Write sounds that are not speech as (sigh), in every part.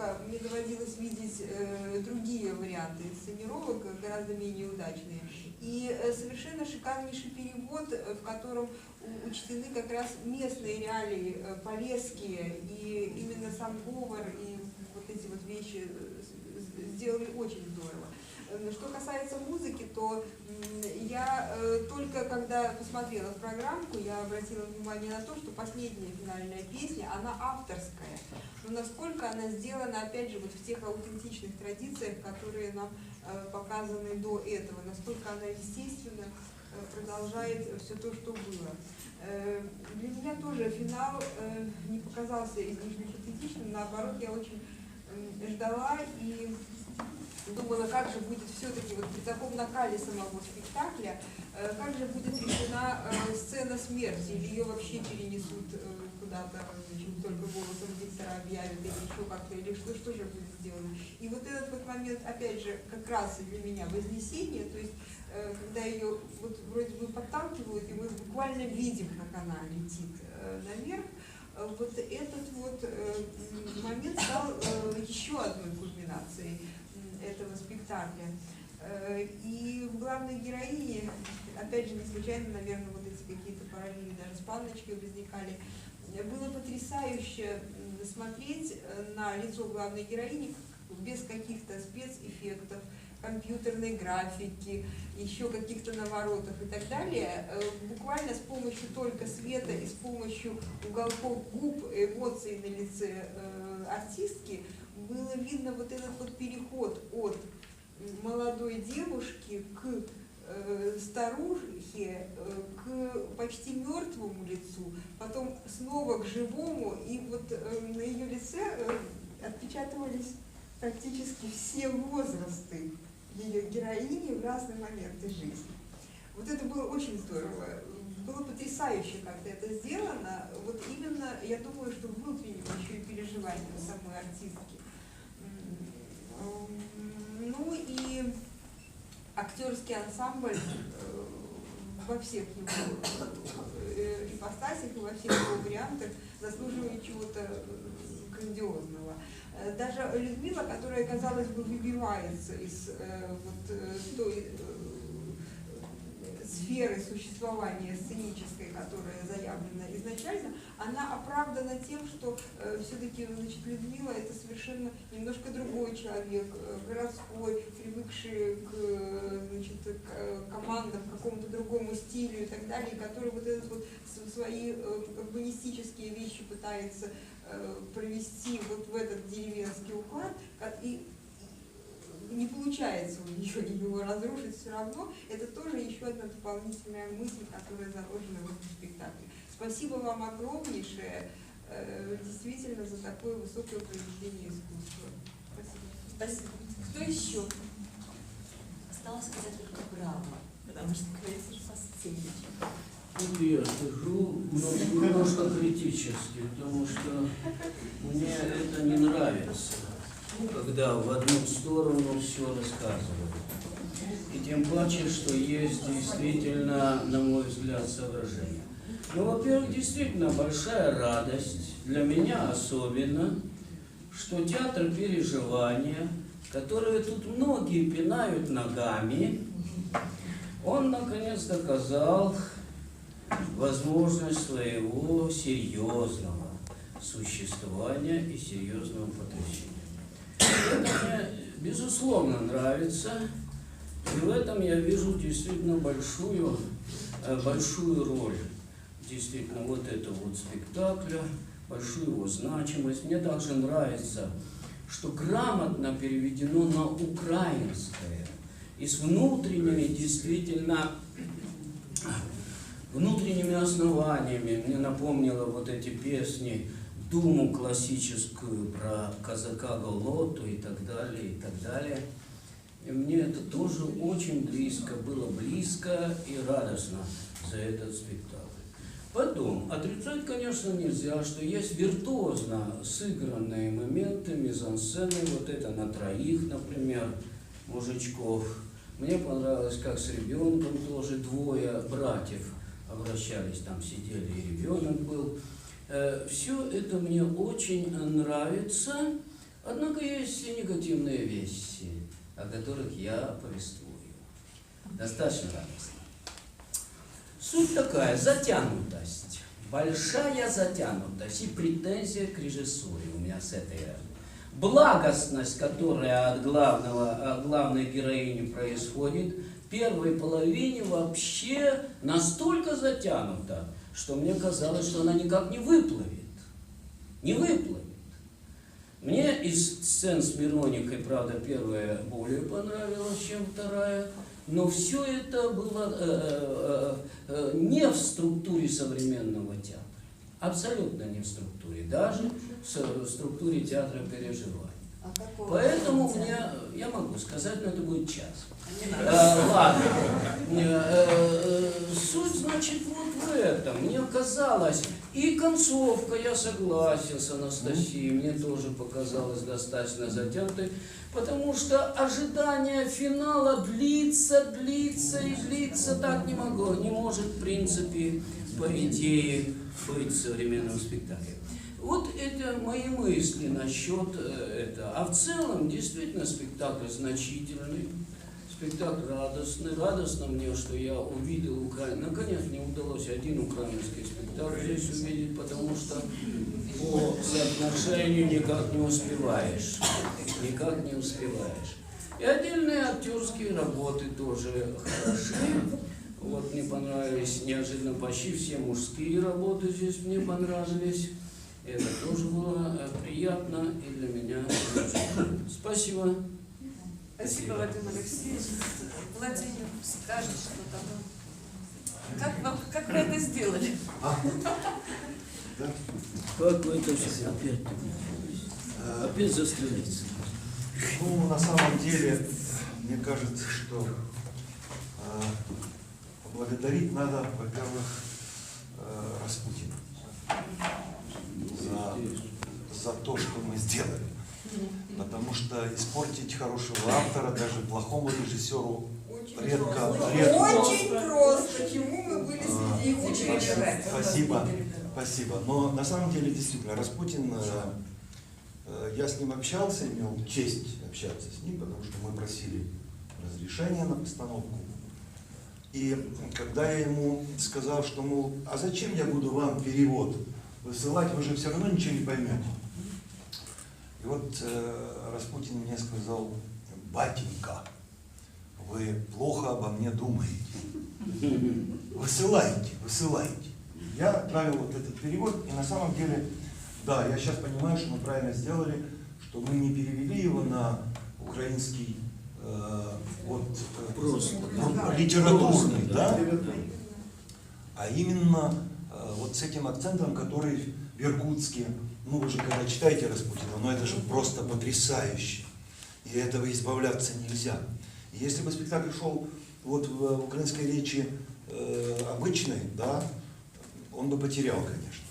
постановка, мне доводилось видеть э, другие варианты инсценировок, э, гораздо менее удачные. И э, совершенно шикарнейший перевод, в котором учтены как раз местные реалии, полесские, и именно сам говор, и вот эти вот вещи сделали очень здорово. Что касается музыки, то я только когда посмотрела программку, я обратила внимание на то, что последняя финальная песня, она авторская. Но насколько она сделана, опять же, вот в тех аутентичных традициях, которые нам э, показаны до этого, настолько она естественно э, продолжает все то, что было. Э, Для меня тоже финал э, не показался излишне патетичным, наоборот, я очень ждала и думала, как же будет все-таки вот при таком накале самого спектакля, э, как же будет решена э, сцена смерти, или ее вообще перенесут э, куда-то, значит, только голосом диктора объявят, или еще как-то, или что, что же будет сделано. И вот этот вот момент, опять же, как раз для меня вознесение, то есть когда ее вот вроде бы подталкивают, и мы буквально видим, как она летит наверх, вот этот вот э, момент стал э, еще одной кульминацией этого спектакля. Э, И в главной героине, опять же, не случайно, наверное, вот эти какие-то параллели даже с Панночкой возникали, э, было потрясающе смотреть э, на лицо главной героини без каких-то спецэффектов, компьютерной графики, еще каких-то наворотов и так далее, э, буквально с помощью только света и с помощью уголков губ, эмоций на лице э, артистки было видно вот этот вот переход от молодой девушки к э, старухе, к почти мертвому лицу, потом снова к живому, и вот на ее лице отпечатывались практически все возрасты ее героини в разные моменты жизни. Вот это было очень здорово. Было потрясающе, как это сделано. Вот именно, я думаю, что внутренним еще и переживанием самой артистки. Ну и актерский ансамбль э, во всех его э, ипостасях и во всех его вариантах заслуживает чего-то грандиозного. Э, Даже Людмила, которая, казалось бы, выбивается из э, вот э, той э, сферы существования сценической, которая заявлена изначально, она оправдана тем, что все-таки значит, Людмила это совершенно немножко другой человек, э, городской, привыкший к, э, значит, к э, командам, к какому-то другому стилю и так далее, который вот этот вот свои э, урбанистические вещи пытается э, провести вот в этот деревенский уклад, и не получается у нее (laughs) его разрушить все равно, это тоже еще одна дополнительная мысль, которая заложена в этом спектакле. Спасибо вам огромнейшее, э, действительно, за такое высокое произведение искусства. Спасибо. Спасибо. Кто еще? Осталось сказать только браво, потому что говорится же Вот я скажу но немножко критически, потому что мне это не нравится, когда в одну сторону все рассказывают. И тем паче, что есть действительно, на мой взгляд, соображения. Ну, во-первых, действительно большая радость, для меня особенно, что театр переживания, который тут многие пинают ногами, он наконец доказал возможность своего серьезного существования и серьезного потрясения. Это мне, безусловно, нравится, и в этом я вижу действительно большую, э, большую роль действительно вот этого вот спектакля, большую его значимость. Мне также нравится, что грамотно переведено на украинское и с внутренними действительно внутренними основаниями. Мне напомнило вот эти песни, думу классическую про казака Голоту и так далее, и так далее. И мне это тоже очень близко, было близко и радостно за этот спектакль. Потом, отрицать, конечно, нельзя, что есть виртуозно сыгранные моменты, мизансцены, вот это на троих, например, мужичков. Мне понравилось, как с ребенком тоже двое братьев обращались, там сидели, и ребенок был. Все это мне очень нравится, Однако есть и негативные вещи, о которых я повествую. Достаточно радостно. Суть такая, затянутость. Большая затянутость и претензия к режиссуре у меня с этой благостность, которая от, главного, от главной героини происходит, в первой половине вообще настолько затянута, что мне казалось, что она никак не выплывет. Не выплывет. Мне из сцен с Мироникой, правда, первая более понравилась, чем вторая, но все это было э, э, э, не в структуре современного театра. Абсолютно не в структуре, даже в структуре театра переживаний. А какого Поэтому мне, я могу сказать, но это будет час. Не Э, ладно. Э, э, Суть, значит, вот в этом. Мне казалось, и концовка, я согласен с Анастасией, мне тоже показалась достаточно затянутой, потому что ожидание финала длится, длится и длится так не могло, не может, в принципе, по идее, быть в современном спектакле. Вот это мои мысли насчет э, этого. А в целом, действительно, спектакль значительный. Спектакль радостный. Радостно мне, что я увидел Украину. Наконец мне удалось один украинский спектакль здесь увидеть, потому что по соотношению никак не успеваешь. Никак не успеваешь. И отдельные актерские работы тоже хороши. Вот мне понравились неожиданно почти все мужские работы здесь мне понравились. Это тоже было э, приятно и для меня. Спасибо. Спасибо, Вадим Алексеевич. Владимир, скажет что-то. Как, вам, как вы это сделали? Как вы это все опять? Опять застрелиться. Ну, на самом деле, мне кажется, что э, поблагодарить надо, во-первых, э, Распутина за, за то, что мы сделали. Потому что испортить хорошего автора, даже плохому режиссеру, Очень редко, просто. редко. Очень просто. Чему мы были А, среди очереди? Спасибо, спасибо. Но на самом деле, действительно, Распутин, э, э, я с ним общался, имел честь общаться с ним, потому что мы просили разрешения на постановку. И когда я ему сказал, что, мол, а зачем я буду вам перевод высылать, вы же все равно ничего не поймете. И вот э, Распутин мне сказал, батенька, вы плохо обо мне думаете. Высылайте, высылайте. Я отправил вот этот перевод, и на самом деле, да, я сейчас понимаю, что мы правильно сделали, что мы не перевели его на украинский э, вот э, Просто, ну, литературный, Просто, да, а именно вот с этим акцентом, который в Иркутске, ну вы же когда читаете Распутина, ну это же просто потрясающе, и этого избавляться нельзя. И если бы спектакль шел вот в украинской речи э, обычной, да, он бы потерял, конечно.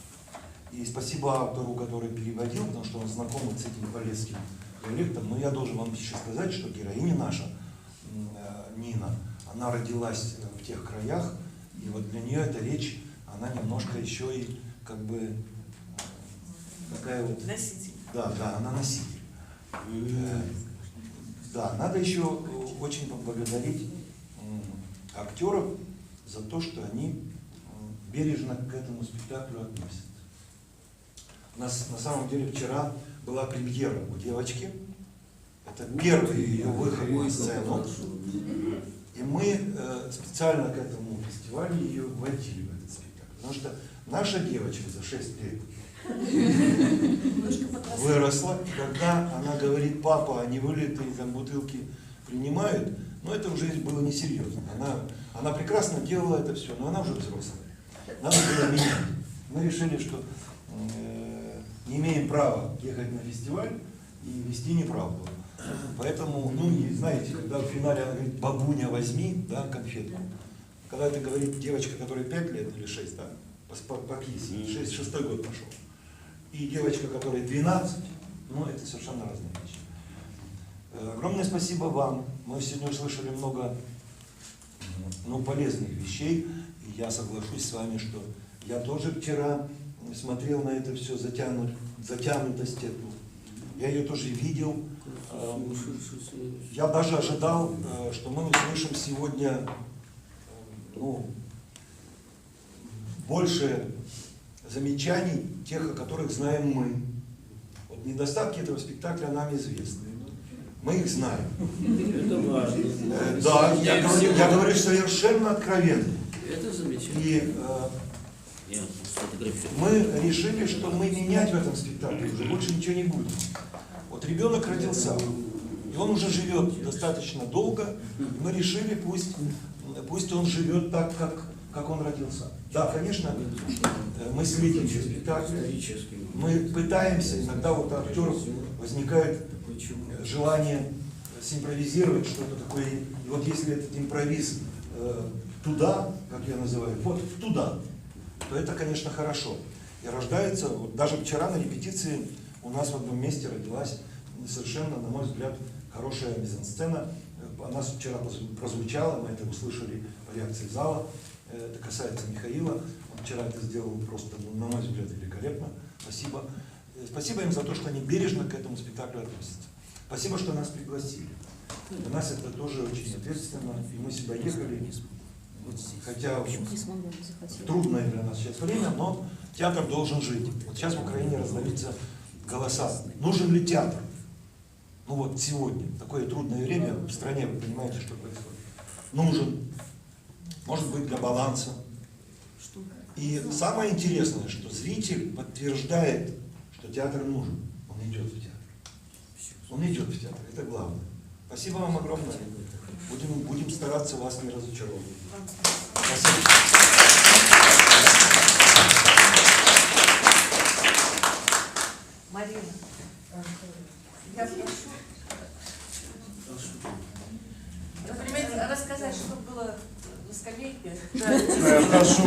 И спасибо автору, который переводил, потому что он знаком вот с этим полесским диалектом. Но я должен вам еще сказать, что героиня наша, э, Нина, она родилась э, в тех краях, и вот для нее эта речь, она немножко еще и как бы э, такая вот Носитель. да, да, она носитель. Э, Да, надо еще очень поблагодарить актеров за то, что они бережно к этому спектаклю относятся. У нас на самом деле вчера была премьера у девочки. Это первый ее выход на сцену. И мы э, специально к этому фестивалю ее вводили в этот спектакль. Потому что наша девочка за 6 лет выросла, и когда она говорит, папа, они вылитые там бутылки принимают, но это уже было несерьезно. Она, она прекрасно делала это все, но она уже взрослая. Надо было менять. Мы решили, что э, не имеем права ехать на фестиваль и вести неправду. Поэтому, ну, и знаете, когда в финале она говорит, бабуня, возьми, да, конфетку. Когда это говорит девочка, которой 5 лет или 6, да, по, по, по пьесе, 6, шестой год пошел и девочка, которой 12, ну, это совершенно разные вещи. Э, Огромное спасибо вам. Мы сегодня услышали много ну, полезных вещей, и я соглашусь с вами, что я тоже вчера смотрел на это все, затянут, затянутость эту, я ее тоже видел. Э. Я даже ожидал, э, что мы услышим сегодня ну, больше замечаний, тех, о которых знаем мы. Вот недостатки этого спектакля нам известны. Мы их знаем. Это важно. Э, Да, я говорю, я говорю совершенно откровенно. Это замечательно. И э, мы решили, что мы менять в этом спектакле уже больше ничего не будем. Вот ребенок родился, и он уже живет достаточно долго, и мы решили, пусть, пусть он живет так, как, как он родился. Да, конечно, э, мы следим за спектаклем, Исторически. мы пытаемся, иногда вот актеров возникает э, желание симпровизировать что-то такое. И вот если этот импровиз э, туда, как я называю, вот туда, то это, конечно, хорошо. И рождается, вот даже вчера на репетиции у нас в одном месте родилась совершенно, на мой взгляд, хорошая мизансцена. Э, Она вчера прозвучала, мы это услышали по реакции зала. Э, Это касается Михаила. Он вчера это сделал просто, ну, на мой взгляд, великолепно. Спасибо. Э, Спасибо им за то, что они бережно к этому спектаклю относятся. Спасибо, что нас пригласили. Для нас это тоже очень ответственно, и мы сюда ехали, хотя трудное для нас сейчас время, но театр должен жить. Вот сейчас в Украине раздаются голоса. Нужен ли театр? Ну вот сегодня, такое трудное время в стране, вы понимаете, что происходит. Нужен. Может быть, для баланса. И самое интересное, что зритель подтверждает, что театр нужен. Он идет в театр. Он идет в театр, это главное. Спасибо вам огромное. Будем, будем стараться вас не разочаровывать. Спасибо. Марина, я прошу, вы понимаете, рассказать, что было на скамейке. Я прошу